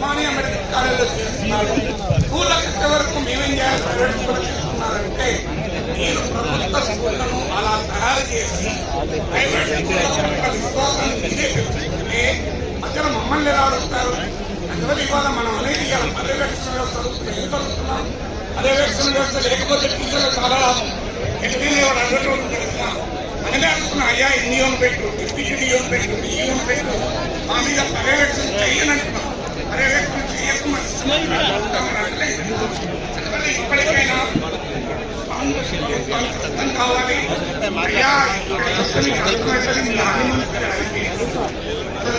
Osmania medical కాలేజీలో చేస్తున్నారు స్కూళ్ళ కట్టే వరకు మేమేం చేయాలి? ప్రైవేట్ స్కూల్ చేస్తున్నారంటే మీరు ప్రభుత్వ స్కూళ్ళను అలా తయారు చేసి ప్రైవేట్ మమ్మల్ని ఎలా అడుగుతారు అందువల్ల ఇవాళ మనం అనేది ఇవాళ పర్యవేక్షణ వ్యవస్థ చదువుకుంటే పర్యవేక్షణ వ్యవస్థ లేకపోతే టీచర్లు చాలా లాభం ఎట్లనే అడగటం తెలుసుకున్నాం అనగా అనుకున్నా అయ్యా ఇన్ని యోన్ పెట్టు డిప్యూటీ పెట్టు ఈ యోన్ పెట్టు. మా మీద పర్యవేక్షణ చేయనంటున్నాం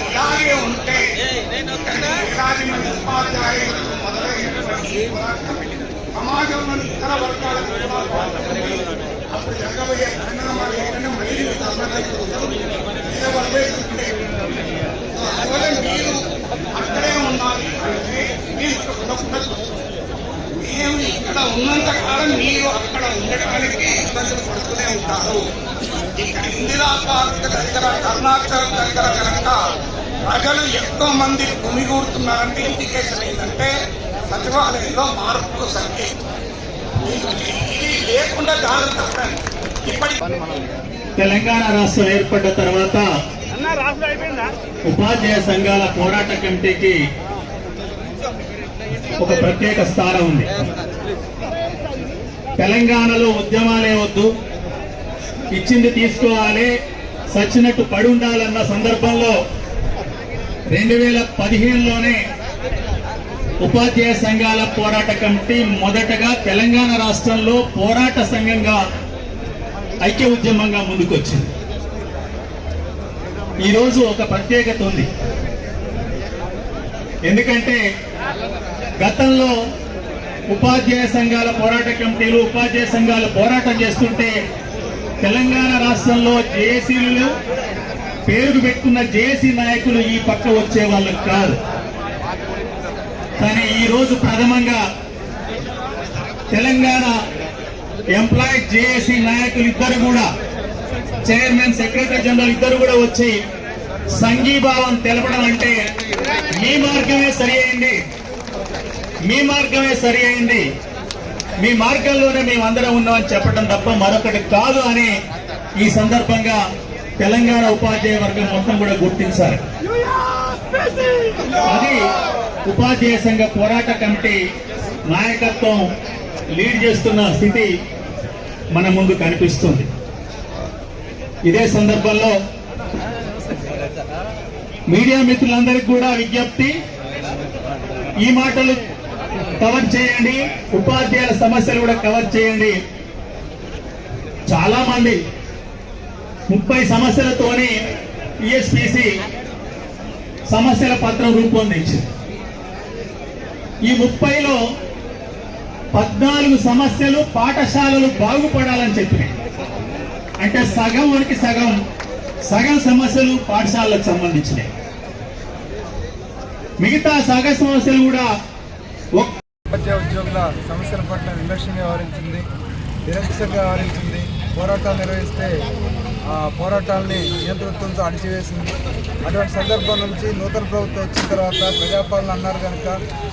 ఇలాగే ఉంటే వేలాది మంది ఉపాధ్యాయులకు మొదలైనటువంటి ఈ పోరాటం సమాజంలోని ఇతర వర్గాలకు కూడా బాగుంటుంది అప్పుడు జరగబోయే పరిణామాలు ఏంటంటే మళ్ళీ మీకు అర్థమవుతుంది. ఇదే వదిలేస్తుంటే, సో అందువల్ల మీరు అక్కడే ఉండాలి అంటే మేము ఇక్కడ ఉన్నంత కాలం మీరు అక్కడ ఉండటానికి ఇబ్బందులు పడుతూనే ఉంటారు ఇక్కడ ఇందిరా పార్క్ దగ్గర కరుణాచలం దగ్గర కనుక ప్రజలు ఎంతో మంది గుమిగూడుతున్నారంటే ఇండికేషన్ ఏంటంటే సచివాలయంలో మార్పు సంకేతం లేకుండా జాగ్రత్త తెలంగాణ రాష్ట్రం ఏర్పడ్డ తర్వాత ఉపాధ్యాయ సంఘాల పోరాట కమిటీకి ఒక ప్రత్యేక స్థానం ఉంది. తెలంగాణలో ఉద్యమాలే వద్దు. ఇచ్చింది తీసుకోవాలి. సచ్చినట్టు పడి ఉండాలన్న సందర్భంలో రెండు వేల పదిహేనులోనే ఉపాధ్యాయ సంఘాల పోరాట కమిటీ మొదటగా తెలంగాణ రాష్ట్రంలో పోరాట సంఘంగా ఐక్య ఉద్యమంగా ముందుకొచ్చింది. ఈరోజు ఒక ప్రత్యేకత ఉంది. ఎందుకంటే గతంలో ఉపాధ్యాయ సంఘాల పోరాట కమిటీలు ఉపాధ్యాయ సంఘాలు పోరాటం చేస్తుంటే తెలంగాణ రాష్ట్రంలో జేఏసీలు పేరుకు పెట్టుకున్న జేఏసీ నాయకులు ఈ పక్క వచ్చే వాళ్ళు కాదు. కానీ ఈ రోజు ప్రథమంగా తెలంగాణ ఎంప్లాయీ జేఏసీ నాయకులు ఇద్దరు కూడా చైర్మన్ సెక్రటరీ జనరల్ ఇద్దరు కూడా వచ్చి సంఘీభావం తెలపడం అంటే మీ మార్గమే సరి అయింది. మీ మార్గమే సరి అయింది. మీ మార్గంలోనే మేమందరం ఉన్నామని చెప్పడం తప్ప మరొకటి కాదు అని ఈ సందర్భంగా తెలంగాణ ఉపాధ్యాయ వర్గం మొత్తం కూడా గుర్తించారు. అది ఉపాధ్యాయ సంఘ పోరాట కమిటీ నాయకత్వం లీడ్ చేస్తున్న స్థితి మన ముందు కనిపిస్తుంది. ఇదే సందర్భంలో మీడియా మిత్రులందరికీ కూడా విజ్ఞప్తి. ఈ మాటలు కవర్ చేయండి. ఉపాధ్యాయుల సమస్యలు కూడా కవర్ చేయండి. చాలా మంది ముప్పై సమస్యలతోని ఈఎస్పిసి సమస్యల పత్రం రూపొందించింది. ఈ ముప్పైలో పద్నాలుగు సమస్యలు పాఠశాలలు బాగుపడాలని చెప్పినాయి. అంటే సగం వరకు సగం సగం సమస్యలు పాఠశాలకు సంబంధించినాయి మిగతా సగం సమస్యలు కూడా ఉద్యోగుల సమస్యల పట్ల నిర్లక్ష్యంగా వ్యవహరించింది నిరంకుశంగా వ్యవహరించింది పోరాటాలు నిర్వహిస్తే ఆ పోరాటాలని నియంతృత్వంతో అణిచివేసింది. అటువంటి సందర్భం నుంచి నూతన ప్రభుత్వం వచ్చిన తర్వాత ప్రజాపాలన అన్నారు కనుక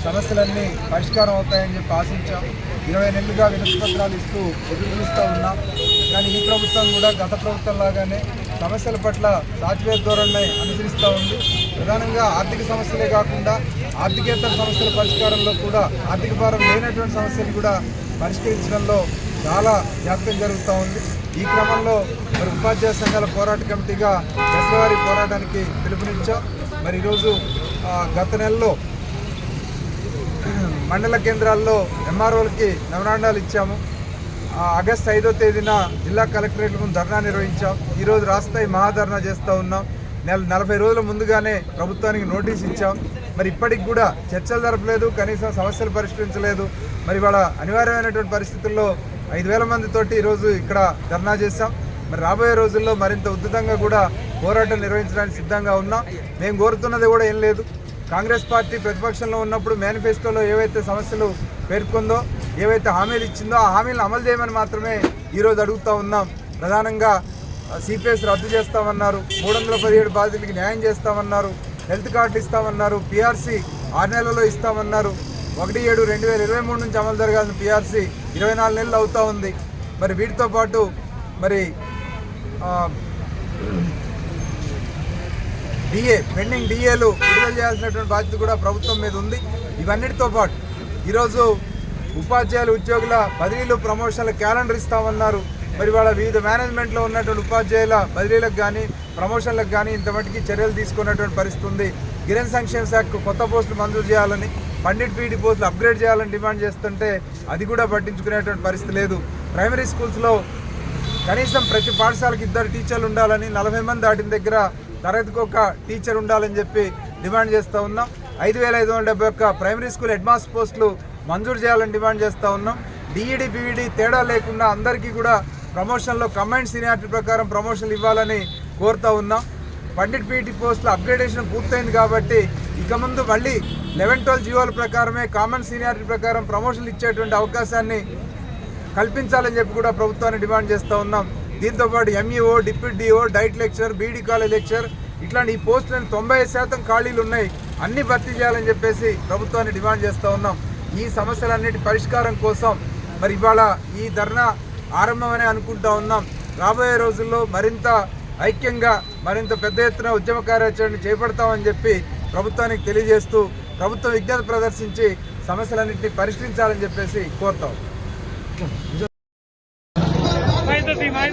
సమస్యలన్నీ పరిష్కారం అవుతాయని చెప్పి ఆశించాం. ఇరవై నెలలుగా వినతిపత్రాలు ఇస్తూ ఎదురుచూస్తూ ఉన్నాం. కానీ ఈ ప్రభుత్వం కూడా గత ప్రభుత్వం లాగానే సమస్యల పట్ల సాచివేత ధోరణి అనుసరిస్తూ ఉంది. ప్రధానంగా ఆర్థిక సమస్యలే కాకుండా ఆర్థికేతర సమస్యల పరిష్కారంలో కూడా ఆర్థిక భారం లేనటువంటి సమస్యలు కూడా పరిష్కరించడంలో చాలా జాప్యం జరుగుతూ ఉంది. ఈ క్రమంలో మరి ఉపాధ్యాయ సంఘాల పోరాట కమిటీగా దశవారి పోరాటానికి పిలుపునిచ్చాం. మరి ఈరోజు గత నెలలో మండల కేంద్రాల్లో ఎంఆర్ఓలకి నవనాండాలు ఇచ్చాము. ఆగస్టు ఐదో తేదీన జిల్లా కలెక్టరేట్ ముందు ధర్నా నిర్వహించాం. ఈరోజు రాస్తాయి మహాధర్నా చేస్తూ ఉన్నాం. నెల నలభై రోజుల ముందుగానే ప్రభుత్వానికి నోటీస్ ఇచ్చాం. మరి ఇప్పటికి కూడా చర్చలు జరపలేదు కనీసం సమస్యలు పరిష్కరించలేదు. మరి వాళ్ళ అనివార్యమైనటువంటి పరిస్థితుల్లో ఐదు వేల మందితోటి ఈరోజు ఇక్కడ ధర్నా చేశాం. మరి రాబోయే రోజుల్లో మరింత ఉద్ధృతంగా కూడా పోరాటం నిర్వహించడానికి సిద్ధంగా ఉన్నాం. మేము కోరుతున్నది కూడా ఏం లేదు. కాంగ్రెస్ పార్టీ ప్రతిపక్షంలో ఉన్నప్పుడు మేనిఫెస్టోలో ఏవైతే సమస్యలు పేర్కొందో ఏవైతే హామీలు ఇచ్చిందో ఆ హామీలను అమలు చేయమని మాత్రమే ఈరోజు అడుగుతూ ఉన్నాం. ప్రధానంగా సిపిఎస్ రద్దు చేస్తామన్నారు. మూడు వందల పదిహేడు బాధితులకి న్యాయం చేస్తామన్నారు. హెల్త్ కార్డు ఇస్తామన్నారు. పిఆర్సీ ఆరు నెలల్లో ఇస్తామన్నారు. ఒకటి ఏడు రెండు వేల ఇరవై మూడు నుంచి అమలు జరగాల్సిన పిఆర్సీ ఇరవై నాలుగు నెలలు అవుతా ఉంది. మరి వీటితో పాటు మరి డిఏ పెండింగ్ డిఏలు విడుదల చేయాల్సినటువంటి బాధ్యత కూడా ప్రభుత్వం మీద ఉంది. ఇవన్నిటితో పాటు ఈరోజు ఉపాధ్యాయులు ఉద్యోగుల బదిలీలు ప్రమోషన్ల క్యాలెండర్ ఇస్తామన్నారు. మరి వాళ్ళ వివిధ మేనేజ్మెంట్లో ఉన్నటువంటి ఉపాధ్యాయుల బదిలీలకు కానీ ప్రమోషన్లకు కానీ ఇంత మటుకి చర్యలు తీసుకున్నటువంటి పరిస్థితి ఉంది. గిరిజన సంక్షేమ శాఖకు కొత్త పోస్టులు మంజూరు చేయాలని పండిట్ పీడి పోస్టులు అప్గ్రేడ్ చేయాలని డిమాండ్ చేస్తుంటే అది కూడా పట్టించుకునేటువంటి పరిస్థితి లేదు. ప్రైమరీ స్కూల్స్లో కనీసం ప్రతి పాఠశాలకు ఇద్దరు టీచర్లు ఉండాలని నలభై మంది దాటిన దగ్గర తరగతికి ఒక టీచర్ ఉండాలని చెప్పి డిమాండ్ చేస్తూ ఉన్నాం. ఐదు వేల ఐదు వందల డెబ్బై ఒక్క ప్రైమరీ స్కూల్ హెడ్ మాస్టర్ పోస్టులు మంజూరు చేయాలని డిమాండ్ చేస్తూ ఉన్నాం. డిఈడి బీఈడి తేడా లేకుండా అందరికీ కూడా ప్రమోషన్లో కమాండ్ సీనియారిటీ ప్రకారం ప్రమోషన్లు ఇవ్వాలని కోరుతూ ఉన్నాం. పండిట్ పీటీ పోస్టుల అప్గ్రేడేషన్ పూర్తయింది కాబట్టి ఇక ముందు మళ్ళీ లెవెన్ ట్వెల్వ్ జీవోల ప్రకారమే కామన్ సీనియారిటీ ప్రకారం ప్రమోషన్లు ఇచ్చేటువంటి అవకాశాన్ని కల్పించాలని చెప్పి కూడా ప్రభుత్వాన్ని డిమాండ్ చేస్తూ ఉన్నాం. దీంతోపాటు MEO deputy DO DIET lecture BEd college lecture ఇట్లాంటి ఈ పోస్టులను తొంభై శాతం ఖాళీలు ఉన్నాయి. అన్ని భర్తీ చేయాలని చెప్పేసి ప్రభుత్వాన్ని డిమాండ్ చేస్తూ ఉన్నాం. ఈ సమస్యలన్నిటి పరిష్కారం కోసం మరి ఇవాళ ఈ ధర్నా ఆరంభమని అనుకుంటా ఉన్నాం. రాబోయే రోజుల్లో మరింత ఐక్యంగా మరింత పెద్ద ఎత్తున ఉద్యమ కార్యాచరణ చేపడతామని చెప్పి ప్రభుత్వానికి తెలియజేస్తూ ప్రభుత్వం విజ్ఞత ప్రదర్శించి సమస్యలన్నింటినీ పరిష్కరించాలని చెప్పేసి కోరుతాం. Mais de ti, mais